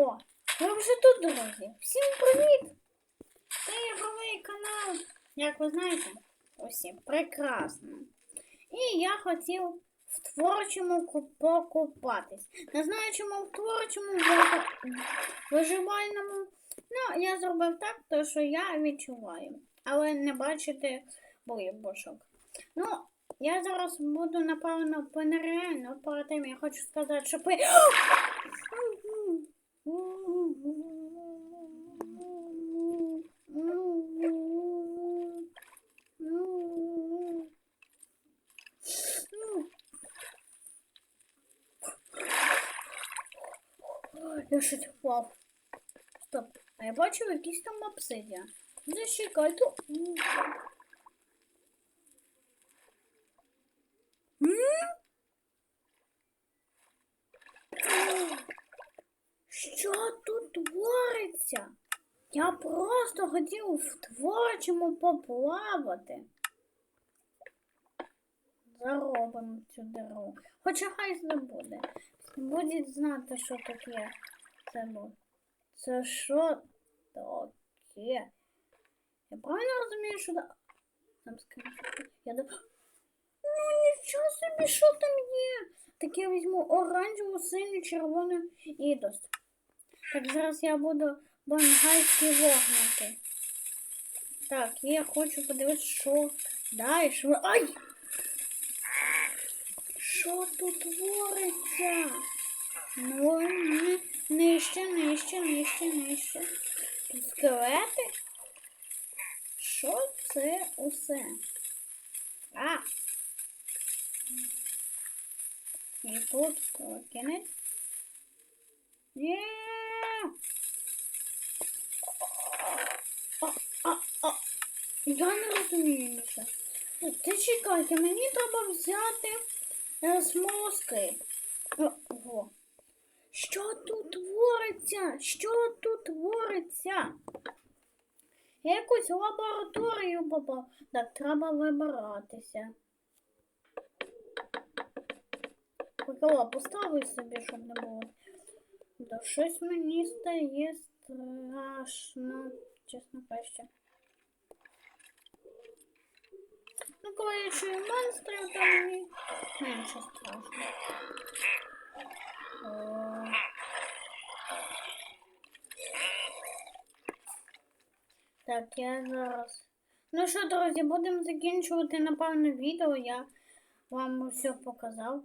О, ми вже тут, друзі. Всім привіт! Це ігровий канал, як ви знаєте, усі прекрасно. І я хотів в творчому покупатись. Не знаю, чому в творчому виживальному. Ну, я зробив так, то що я відчуваю. Але не бачите бульбашок. Ну, я зараз буду, напевно, по нереально, перед тим я хочу сказати, що ви. Я щось впав. Стоп. А я бачив якийсь там обсидіан. Зачекай, то. М? Що тут твориться? Я просто хотів в творчому поплавати. Заробимо цю диру. Хоча хай не буде. Будуть знати, що є. Це бу- Це що таке? Я правильно розумію, що там скажу. До... Ну нічого собі, що там є. Так я візьму оранжеву, синю, червону і дост. Так, зараз я буду бангайські вогники. Так, я хочу подивитися, що далі. Ай! Що тут твориться? Ну, нижче, нижче, нижче, нижче. Тут скелети? Що це усе? А! І тут кінець. Ні. Я не розумію нічого. Ти чекайте, мені треба взяти е, смолоскип. О, Ого. Що тут твориться? Що тут твориться? Я якусь лабораторію попав. Так, треба вибиратися. Микола, поставив собі, щоб не було. Да щось мені стає страшно, чесно кажучи. Ну, коли я чую монстрів, то мені менше страшно. О. Так, я зараз. Ну що, друзі, будемо закінчувати, напевно, відео. Я вам все показав.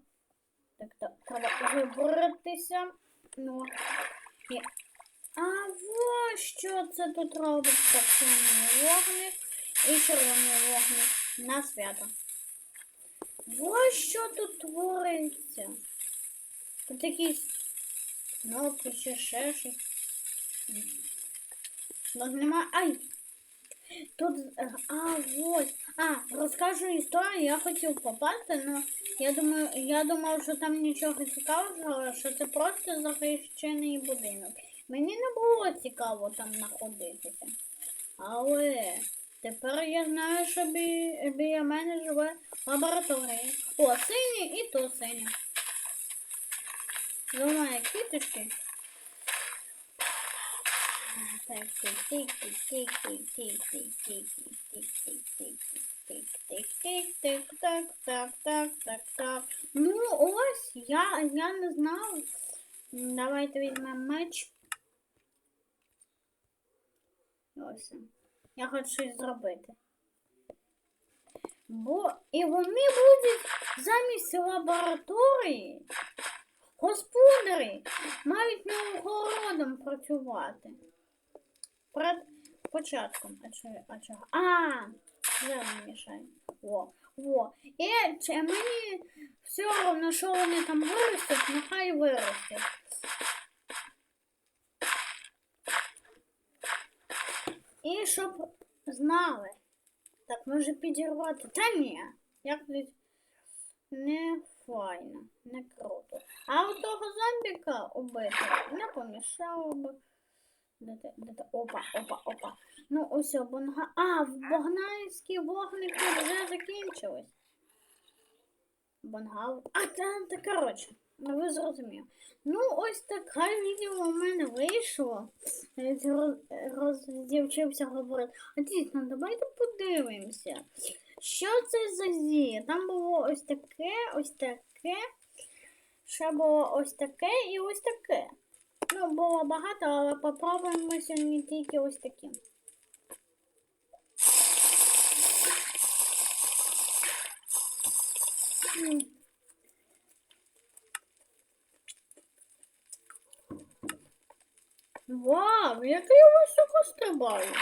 Так, так, треба вибратися. Ну. І... А ось що це тут робиться? Чорний вогник і червоний вогник на свято. Ось що тут твориться. Тут якісь кнопки чи ще щось. Тут нема. Ай! Тут. е, А, ось. А, розкажу історію, я хотів попасти, але я думаю, я думав, що там нічого цікавого, що це просто захищений будинок. Мені не було цікаво там знаходитися. Але тепер я знаю, що бі... біля мене живе лабораторія. О, синій і то синій. Думаю, квіточки. Так, тик тик тик тик тик тик тик тик тик тик тик тик тик так так так так так Ну ось я я не знав. Давайте візьмемо меч. Ось. Я хочу щось зробити. Бо і вони будуть замість лабораторії. Господарі мають не огородом працювати. Перед початком. А чого? А не мішає. Во, во. І чи мені все одно, що вони там виростуть, нехай виростуть. І щоб знали. Так, може підірвати. Та ні. Як тут не файно, не круто. А у того зомбіка убити не помішало би. Де ти, де ти? Опа, опа, опа. Ну, ось бонга. А, в богнайські вогники вже закінчились. Бонгал. А, та, та коротше, ну ви зрозуміли. Ну, ось таке відео у мене вийшло. Роздівчився говорити. А дійсно, давайте подивимося. Що це за зі? Там було ось таке, ось таке. Ще було ось таке і ось таке. Ну, було багато, але попробуємо сьогодні тільки ось такі. М. Вау, який високо стрибаю.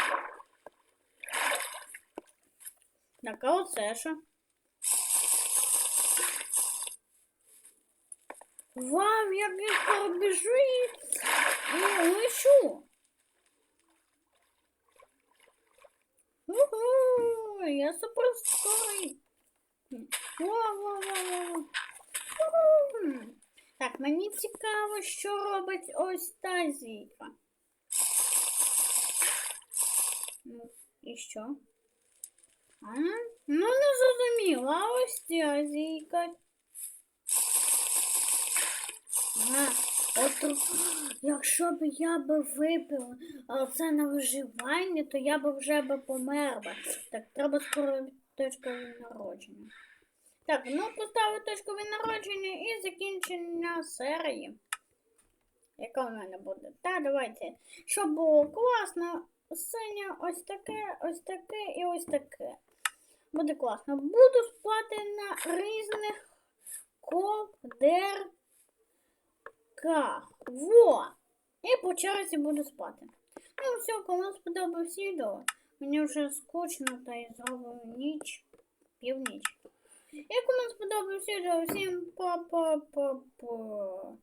Так, а оце що? Вау, як я пробіжу і, і лечу. Угу, я супер скорий. Вау, вау, вау, вау. Уху. Так, мені цікаво, що робить ось та зійка. Ну, і що? А? Ну, не зрозуміла, а ось ця зійка. А, От, якщо б я би випив а, це на виживання, то я б вже би помер би. Так, треба скоро точку народження. Так, ну поставлю точку від народження і закінчення серії. Яка в мене буде? Та, давайте. Щоб було класно, синє ось таке, ось таке і ось таке. Буде класно. Буду спати на різних ковдерках. Во! І по черзі буду спати. Ну все, кому сподобалось відео. Мені вже скучно, та й зробив ніч, північ. Як вам сподобалось відео, всім па-па-па-па.